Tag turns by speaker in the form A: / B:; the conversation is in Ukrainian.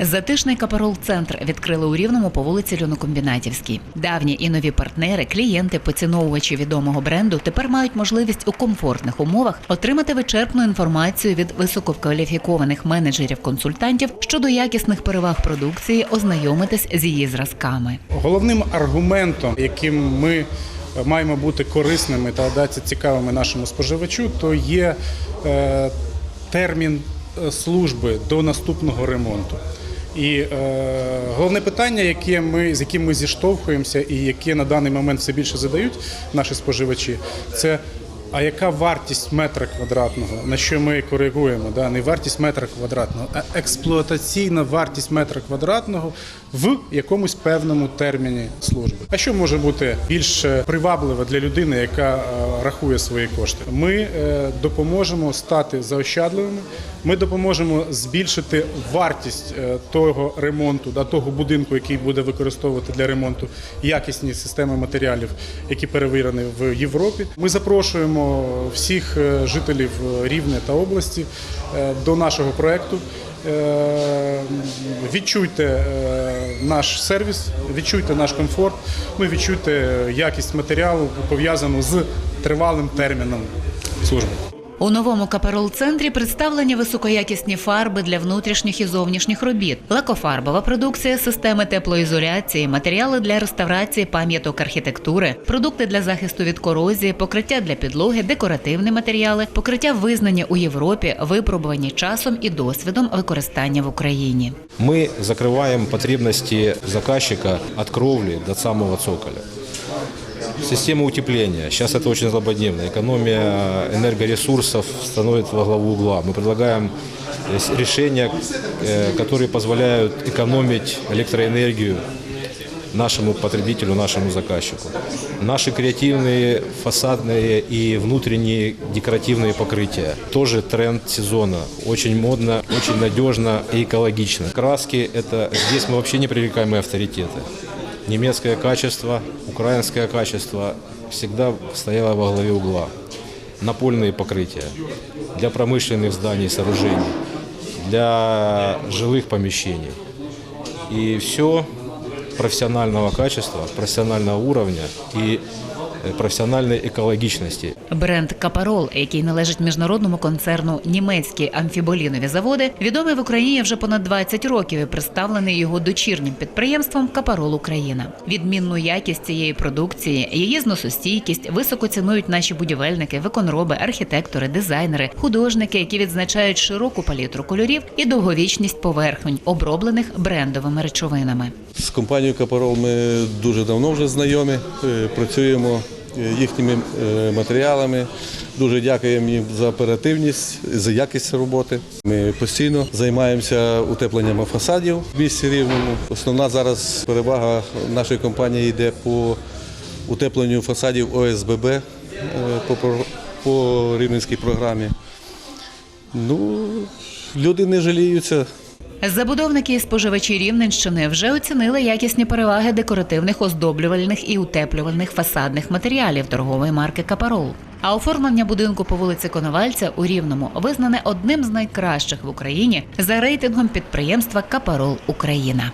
A: Затишний капарол-центр відкрили у Рівному по вулиці Льонокомбінатівській. Давні і нові партнери, клієнти, поціновувачі відомого бренду тепер мають можливість у комфортних умовах отримати вичерпну інформацію від висококваліфікованих менеджерів-консультантів щодо якісних переваг продукції, ознайомитись з її зразками.
B: Головним аргументом, яким ми маємо бути корисними та дати цікавими нашому споживачу, то є е, термін служби до наступного ремонту. І е, головне питання, яке ми, з яким ми зіштовхуємося, і яке на даний момент все більше задають наші споживачі, це а яка вартість метра квадратного, на що ми коригуємо? Да? Не вартість метра квадратного, а експлуатаційна вартість метра квадратного в якомусь певному терміні служби. А що може бути більш е, привабливо для людини, яка е, рахує свої кошти? Ми е, допоможемо стати заощадливими. Ми допоможемо збільшити вартість того ремонту, да, того будинку, який буде використовувати для ремонту якісні системи матеріалів, які перевірені в Європі. Ми запрошуємо всіх е, жителів Рівне та області е, до нашого проекту. Е, Відчуйте е, наш сервіс, відчуйте наш комфорт, ну відчуйте якість матеріалу пов'язану з тривалим терміном служби.
A: У новому капарол-центрі представлені високоякісні фарби для внутрішніх і зовнішніх робіт, лакофарбова продукція, системи теплоізоляції, матеріали для реставрації пам'яток архітектури, продукти для захисту від корозії, покриття для підлоги, декоративні матеріали, покриття визнані у Європі, випробувані часом і досвідом використання в Україні.
C: Мы закрываем потребности заказчика от кровли до самого цоколя. Система утепления. Сейчас это очень злободневно. Экономия энергоресурсов становится во главу угла. Мы предлагаем э, решения, э, которые позволяют экономить электроэнергию нашему потребителю, нашему заказчику. Наши креативные фасадные и внутренние декоративные покрытия. Тоже тренд сезона. Очень модно, очень надежно и экологично. Краски – это здесь мы вообще непререкаемые авторитеты. Немецкое качество, украинское качество всегда стояло во главе угла. Напольные покрытия для промышленных зданий и сооружений, для жилых помещений. И все профессионального качества, профессионального уровня и профессиональной экологичности.
A: Бренд Капарол, який належить міжнародному концерну німецькі амфіболінові заводи, відомий в Україні вже понад 20 років і представлений його дочірнім підприємством Капарол Україна. Відмінну якість цієї продукції, її зносостійкість високо цінують наші будівельники, виконроби, архітектори, дизайнери, художники, які відзначають широку палітру кольорів і довговічність поверхонь, оброблених брендовими речовинами.
D: З компанією Капарол ми дуже давно вже знайомі, е, працюємо їхніми е, матеріалами. Дуже дякуємо їм за оперативність, за якість роботи. Ми постійно займаємося утепленням фасадів в місті Рівному. Основна зараз перевага нашої компанії йде по утепленню фасадів ОСББ е, по рівненській програмі. Ну, люди не жаліються.
A: Забудовники і споживачі Рівненщини вже оцінили якісні переваги декоративних оздоблювальних і утеплювальних фасадних матеріалів торгової марки Капарол. А оформлення будинку по вулиці Коновальця у Рівному визнане одним з найкращих в Україні за рейтингом підприємства Капарол Україна.